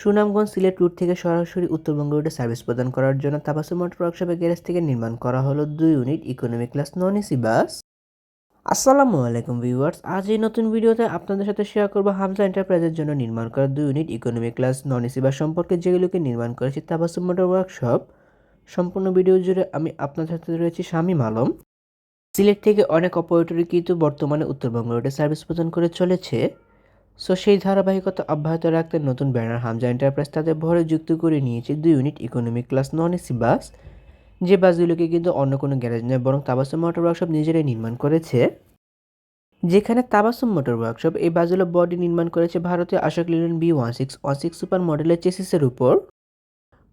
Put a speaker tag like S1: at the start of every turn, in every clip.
S1: Sunamganj Sylhet root থেকে সরাসরি উত্তরবঙ্গ রুটে সার্ভিস প্রদান করার জন্য তাবাসুম মোটর ওয়ার্কশপের গ্যারেজ থেকে নির্মাণ করা হলো দুই unit economy class non AC bus. আসসালামু আলাইকুম ভিউয়ার্স, আজ এই নতুন ভিডিওতে আপনাদের সাথে শেয়ার করব হামজা এন্টারপ্রাইজের জন্য নির্মাণ করা দুই unit economy class non AC bus সম্পর্কে যেগুলোকে নির্মাণ করেছে তাবাসুম মোটর ওয়ার্কশপ। সম্পূর্ণ ভিডিও জুড়ে আমি আপনাদের সাথে রয়েছি শামীম আলম। সিলেট থেকে অনেক অপারেটরই কিন্তু বর্তমানে উত্তরবঙ্গ রুটে সার্ভিস প্রদান করে চলেছে। সো সেই ধারাবাহিকতা অব্যাহত রাখতে নতুন ব্যানার হামজা এন্টারপ্রাইজ তাদের ভরে যুক্ত করে নিয়েছে দুই unit economic class non AC bus যে বাসগুলোকে কিন্তু অন্য কোনো গ্যারেজ নয়, বরং তাবাসুম মোটর ওয়ার্কশপ নিজেরাই নির্মাণ করেছে। যেখানে তাবাসুম মোটর ওয়ার্কশপ এই বাসগুলো বডি নির্মাণ করেছে ভারতীয় Ashok Leyland B one six one six super মডেলের চেসিসের উপর।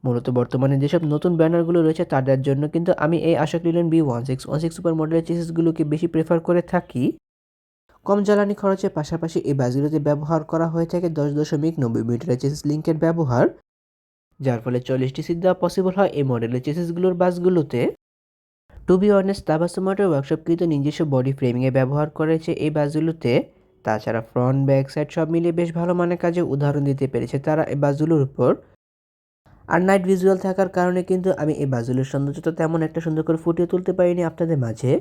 S1: মূলত বর্তমানে যেসব নতুন ব্যানারগুলো রয়েছে তাদের জন্য কিন্তু আমি এই Ashok Leyland B one six one six super মডেলের চেসিসগুলোকে বেশি প্রেফার করে থাকি। কম জ্বালানি খরচের পাশাপাশি এই বাসগুলোতে ব্যবহার করা হয়ে থাকে দশ দশমিক নব্বই মিটারের চেসিস লিঙ্কের ব্যবহার, যার ফলে চল্লিশটি সিট দেওয়া পসিবল হয় এই মডেলের চেসিসগুলোর বাসগুলোতে। To be honest Tabassum motor workshop কিন্তু নিজস্ব বডি ফ্রেমিংয়ে ব্যবহার করেছে এই বাসগুলোতে। তাছাড়া ফ্রন্ট ব্যাক সাইড সব মিলিয়ে বেশ ভালো মানের কাজে উদাহরণ দিতে পেরেছে তারা এই বাসগুলোর উপর। আর নাইট ভিজুয়াল থাকার কারণে কিন্তু আমি এই বাসগুলোর সৌন্দর্যতা তেমন একটা সুন্দর করে ফুটিয়ে তুলতে পারিনি আপনাদের মাঝে।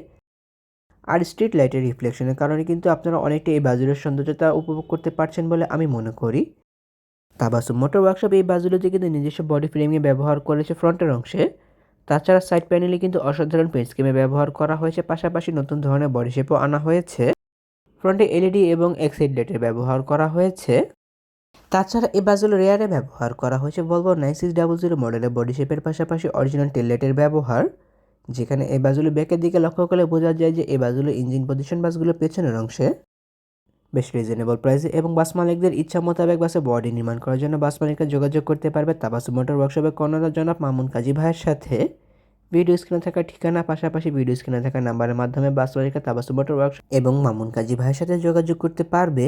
S1: আর স্ট্রিট লাইটের রিফ্লেকশনের কারণে কিন্তু আপনারা অনেকটা এই বাজুলের সৌন্দর্যতা উপভোগ করতে পারছেন বলে আমি মনে করি। তাবাসুম মোটর ওয়ার্কশপ এই বাজুলোতে কিন্তু নিজস্ব বডি ফ্রেমে ব্যবহার করেছে ফ্রন্টের অংশে। তাছাড়া সাইড প্যানেলে কিন্তু অসাধারণ পেন্ট স্কিমে ব্যবহার করা হয়েছে, পাশাপাশি নতুন ধরনের বডি শেপও আনা হয়েছে। ফ্রন্টে এলইডি এবং এক্সাইড লাইটের ব্যবহার করা হয়েছে। তাছাড়া এই বাজুলো রেয়ারে ব্যবহার করা হয়েছে বলব নাইন সিক্স ডাবল জিরো মডেলের বডি শেপের পাশাপাশি অরিজিনাল টেল লাইটের ব্যবহার। যেখানে এই বাসগুলো ব্যাকের দিকে লক্ষ্য করলে বোঝা যায় যে এই বাসগুলো ইঞ্জিন পজিশন বাসগুলো পেছনের অংশে। বেশ রিজনেবল প্রাইসে এবং বাস মালিকদের ইচ্ছা মোতাবেক বাসে বডি নির্মাণ করার জন্য বাস মালিকরা যোগাযোগ করতে পারবে তাবাসু মোটর ওয়ার্কশপে কর্ণধার জনাব মামুন কাজী ভাইয়ের সাথে। ভিডিও স্ক্রিনে থাকা ঠিকানা, পাশাপাশি ভিডিও স্ক্রিনে থাকা নাম্বারের মাধ্যমে বাস মালিকরা তাবাসু মোটর ওয়ার্কশপ এবং মামুন কাজী ভাইয়ের সাথে যোগাযোগ করতে পারবে।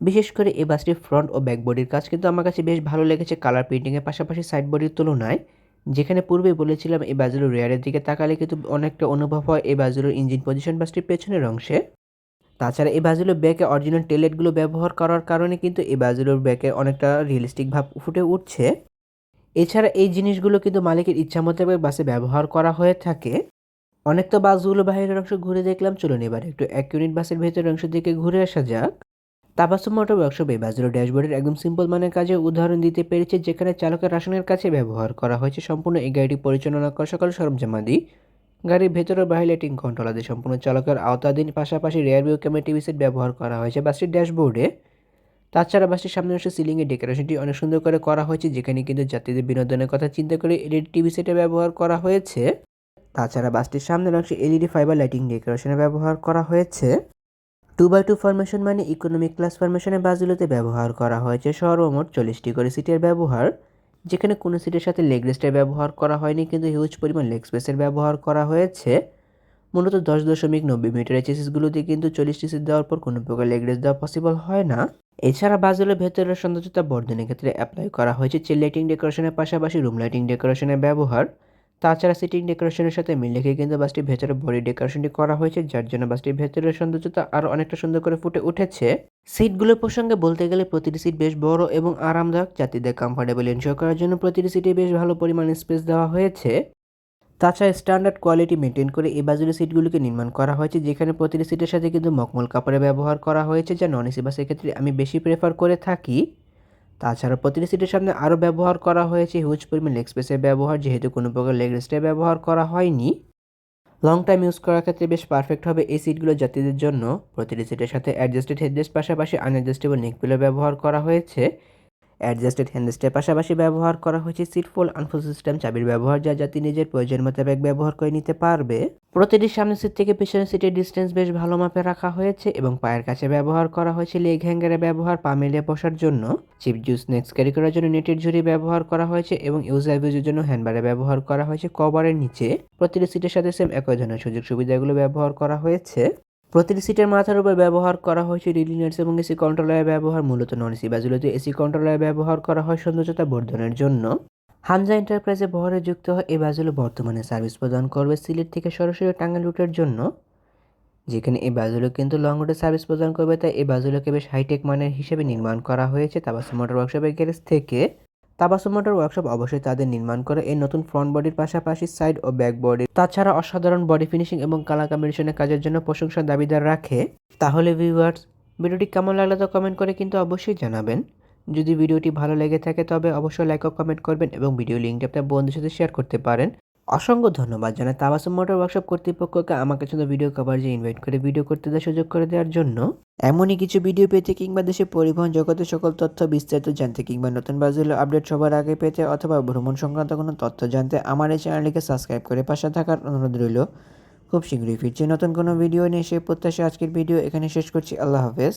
S1: বিশেষ করে এই বাসটির ফ্রন্ট ও ব্যাক বডির কাজ কিন্তু আমার কাছে বেশ ভালো লেগেছে কালার প্রিন্টিংয়ের পাশাপাশি সাইড বডির তুলনায়। যেখানে পূর্বেই বলেছিলাম এই বাজুলোর রেয়ারের দিকে তাকালে কিন্তু অনেকটা অনুভব হয় এই বাজুলোর ইঞ্জিন পজিশন বাসটির পেছনের অংশে। তাছাড়া এই বাজুলোর ব্যাকে অরিজিনাল টেলেটগুলো ব্যবহার করার কারণে কিন্তু এই বাজুলোর ব্যাকে অনেকটা রিয়েলিস্টিক ভাব ফুটে উঠছে। এছাড়া এই জিনিসগুলো কিন্তু মালিকের ইচ্ছা মোতাবেক বাসে ব্যবহার করা হয়ে থাকে। অনেক তো বাসগুলো বাইরের অংশ ঘুরে দেখলাম, চলুন এবার একটু এক ইউনিট বাসের ভেতরের অংশ দিকে ঘুরে আসা যাক। তাবাসুম মোটর ওয়ার্কশপ এই বাজারের ড্যাশবোর্ডের একদম সিম্পল মানের কাজে উদাহরণ দিতে পেরেছে, যেখানে চালকের আসনের কাছে ব্যবহার করা হয়েছে সম্পূর্ণ এই গাড়িটি পরিচালনা করা সকল সরঞ্জামাদি। গাড়ির ভেতরে বাহির লাইটিং কন্ট্রোল আদি সম্পূর্ণ চালকের আওতাধীন, পাশাপাশি rear view camera TV set ব্যবহার করা হয়েছে বাসটির ড্যাশবোর্ডে। তাছাড়া বাসটির সামনে অংশে সিলিংয়ের ডেকোরেশনটি অনেক সুন্দর করে করা হয়েছে, যেখানে কিন্তু যাত্রীদের বিনোদনের কথা চিন্তা করে এলইডি টিভি সেটে ব্যবহার করা হয়েছে। তাছাড়া বাসটির সামনের অংশে এলইডি ফাইবার লাইটিং ডেকোরেশনে ব্যবহার করা হয়েছে। টু বাই টু ফরমেশন মানে ইকোনমিক ক্লাস ফরমেশনের বাসগুলোতে ব্যবহার করা হয়েছে সর্বমোট চল্লিশটি করে সিটের ব্যবহার। যেখানে কোনো সিটের সাথে লেগ রেস্টের ব্যবহার করা হয়নি, কিন্তু হিউজ পরিমাণ লেগ স্পেসের ব্যবহার করা হয়েছে। মূলত দশ দশমিক নব্বই মিটারের চেসিসগুলোতে কিন্তু চল্লিশটি সিট দেওয়ার পর কোনো প্রকার লেগ রেস্ট দেওয়া পসিবল হয় না। এছাড়া বাসগুলোর ভেতরের সৌন্দর্যতা বর্ধনের ক্ষেত্রে অ্যাপ্লাই করা হয়েছে চেল লাইটিং ডেকোরেশনের পাশাপাশি রুম লাইটিং ডেকোরেশনের ব্যবহার। তাছাড়া সিটিং ডেকোরেশনের সাথে মিল রেখে কিন্তু বাসটির ভেতরে বডি ডেকোরেশনটি করা হয়েছে, যার জন্য বাসটির ভেতরের সৌন্দর্যতা আরও অনেকটা সুন্দর করে ফুটে উঠেছে। সিটগুলোর প্রসঙ্গে বলতে গেলে প্রতিটি সিট বেশ বড় এবং আরামদায়ক, যাত্রীদের কমফোর্টেবল এনশোর করার জন্য প্রতিটি সিটে বেশ ভালো পরিমাণে স্পেস দেওয়া হয়েছে। তাছাড়া স্ট্যান্ডার্ড কোয়ালিটি মেনটেন করে এই বাজুরি সিটগুলোকে নির্মাণ করা হয়েছে, যেখানে প্রতিটি সিটের সাথে কিন্তু মকমল কাপড়ে ব্যবহার করা হয়েছে, যা নন এসি বাসের ক্ষেত্রে আমি বেশি প্রেফার করে থাকি। তাছাড়া প্রতিটি সিটের সামনে আরও ব্যবহার করা হয়েছে হিউজ পরিমাণ লেগ স্পেসের ব্যবহার, যেহেতু কোনো প্রকার লেগ রেস্টের ব্যবহার করা হয়নি। লং টাইম ইউজ করার ক্ষেত্রে বেশ পারফেক্ট হবে এই সিটগুলো যাত্রীদের জন্য। প্রতিটি সিটের সাথে অ্যাডজাস্টেড হেডরেস্ট পাশাপাশি আনঅ্যাডজাস্টেবল নেকপিলো ব্যবহার করা হয়েছে। অ্যাডজাস্টেড হ্যান্ডরেস্টের পাশাপাশি ব্যবহার করা হয়েছে সিট ফোল আনফোল সিস্টেম, চাবির ব্যবহার, যা যাত্রী নিজের প্রয়োজন মোতাবেক ব্যবহার করে নিতে পারবে। প্রতিটি সামনের সিট থেকে পিছনের সিটের ডিস্টেন্স বেশ ভালো মাপে রাখা হয়েছে এবং পায়ের কাছে ব্যবহার করা হয়েছে লেগ হ্যাঙ্গারের ব্যবহার, পা মেলে বসার জন্য। চিপ, জুস, স্ন্যাক্স ক্যারি করার জন্য নেটের ঝুড়ি ব্যবহার করা হয়েছে এবং ইউজার ইউজের জন্য হ্যান্ডবারে ব্যবহার করা হয়েছে কভারের নিচে। প্রতিটি সিটের সাথে সেম একই ধরনের সুযোগ সুবিধাগুলো ব্যবহার করা হয়েছে। প্রতিটি সিটের মাথার উপর ব্যবহার করা হয়েছে রিলিনার্স এবং এসি কন্ট্রোলারের ব্যবহার মূলত নন এসি বাসগুলোতে এসি কন্ট্রোলারের ব্যবহার করা হয় সৌন্দর্যতা বর্ধনের জন্য, হামজা এন্টারপ্রাইজে বহরে যুক্ত হয় এই বাসগুলো বর্তমানে সার্ভিস প্রদান করবে সিলেট থেকে সরাসরি টাঙ্গাইল রুটের জন্য, যেখানে এই বাসগুলো কিন্তু লং রুটে সার্ভিস প্রদান করবে। তাই এই বাসগুলোকে বেশ হাইটেক মানের হিসেবে নির্মাণ করা হয়েছে। তাবাসুম মোটর ওয়ার্কশপের গ্যারেজ থেকে তাবাসুম মোটর ওয়ার্কশপ অবশ্যই তাদের নির্মাণ করে। এই নতুন ফ্রন্ট বডির পাশাপাশি সাইড ও ব্যাক বডি তাছাড়া অসাধারণ বডি ফিনিশিং এবং কালা কম্বিনেশনের কাজের জন্য প্রশংসা দাবিদার রাখে। তাহলে ভিউয়ার্স ভিডিওটি কেমন লাগল তো কমেন্ট করে কিন্তু অবশ্যই জানাবেন। যদি ভিডিওটি ভালো লেগে থাকে তবে অবশ্যই লাইক ও কমেন্ট করবেন এবং ভিডিও লিঙ্কটি আপনার বন্ধুর সাথে শেয়ার করতে পারেন। অসংখ্য ধন্যবাদ জানাই তাবাসুম মোটর ওয়ার্কশপ কর্তৃপক্ষকে আমাকে শুধু ভিডিও কভারেজে ইনভাইট করে ভিডিও করতে দেওয়ার সুযোগ করে দেওয়ার জন্য। এমনই কিছু ভিডিও পেতে কিংবা দেশের পরিবহন জগতের সকল তথ্য বিস্তারিত জানতে কিংবা নতুন বাসগুলো আপডেট সবার আগে পেতে অথবা ভ্রমণ সংক্রান্ত কোনো তথ্য জানতে আমার এই চ্যানেলটিকে সাবস্ক্রাইব করে পাশে থাকার অনুরোধ রইল। খুব শীঘ্রই ফিরছি নতুন কোনো ভিডিও নিয়ে, সেই প্রত্যাশা আজকের ভিডিও এখানে শেষ করছি। আল্লাহ হাফেজ।